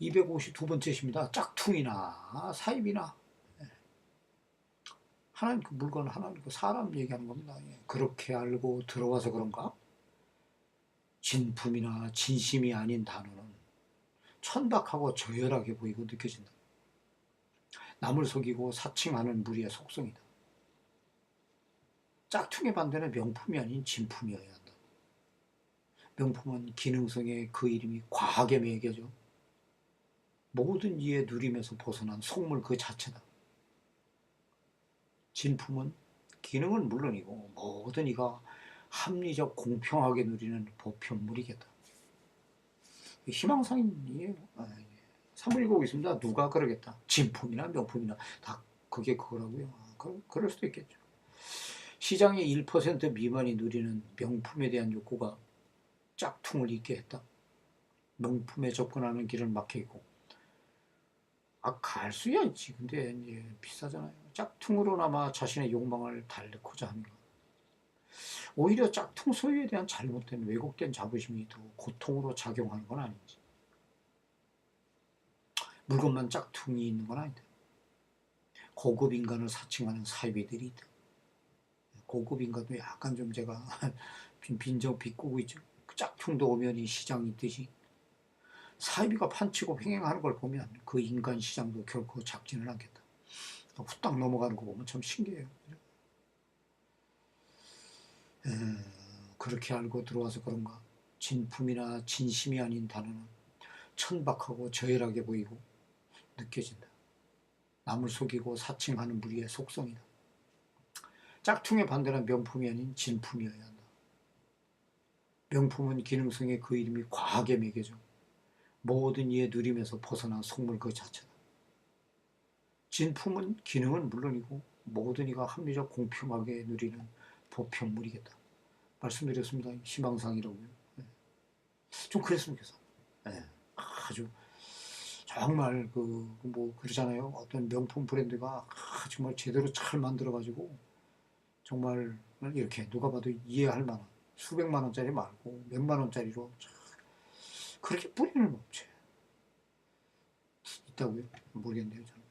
252번째 시입니다. 짝퉁이나 사입이나 예. 하나님 그 물건 하나님 그 사람 얘기하는 겁니다. 예. 그렇게 알고 들어와서 그런가? 진품이나 진심이 아닌 단어는 천박하고 저열하게 보이고 느껴진다. 남을 속이고 사칭하는 무리의 속성이다. 짝퉁의 반대는 명품이 아닌 진품이어야 한다. 명품은 기능성에 그 이름이 과하게 매겨져 모든 이에 누림에서 벗어난 속물 그 자체다. 진품은 기능은 물론이고 모든 이가 합리적 공평하게 누리는 보편물이겠다. 희망사인이에요. 아, 예. 3을 있습니다. 누가 그러겠다. 진품이나 명품이나 다 그게 그거라고요. 아, 그, 그럴 수도 있겠죠. 시장의 1% 미만이 누리는 명품에 대한 욕구가 짝퉁을 잊게 했다. 명품에 접근하는 길을 막혀 있고 아, 갈 수야 있지. 근데 이제 비싸잖아요. 짝퉁으로나마 자신의 욕망을 달래고자 하는 것. 오히려 짝퉁 소유에 대한 잘못된 왜곡된 자부심이 더 고통으로 작용하는 건 아닌지. 물건만 짝퉁이 있는 건 아니다. 고급 인간을 사칭하는 사이비들이 있다. 고급 인간도 약간 좀 제가 빈- 빈정 비꼬고 있죠. 그 짝퉁도 오면 이 시장이 있듯이 사이비가 판치고 횡행하는 걸 보면 그 인간 시장도 결코 작지는 않겠다. 후딱 넘어가는 거 보면 참 신기해요. 에, 그렇게 알고 들어와서 그런가 진품이나 진심이 아닌 단어는 천박하고 저열하게 보이고 느껴진다. 남을 속이고 사칭하는 무리의 속성이다. 짝퉁의 반대는 명품이 아닌 진품이어야 한다. 명품은 기능성에 그 이름이 과하게 매겨져 모든 이의 누림에서 벗어난 속물 그 자체다. 진품은 기능은 물론이고 모든 이가 합리적 공평하게 누리는 보편물이겠다. 말씀드렸습니다. 희망상이라고요. 네. 좀 그랬으면 좋겠어. 네. 아주 정말 그 뭐 그러잖아요. 어떤 명품 브랜드가 아, 정말 제대로 잘 만들어가지고 정말 이렇게 누가 봐도 이해할 만한 수백만 원짜리 말고 몇만 원짜리로 참 그렇게 뿌리는 업체 있다고요? 모르겠네요. 저는.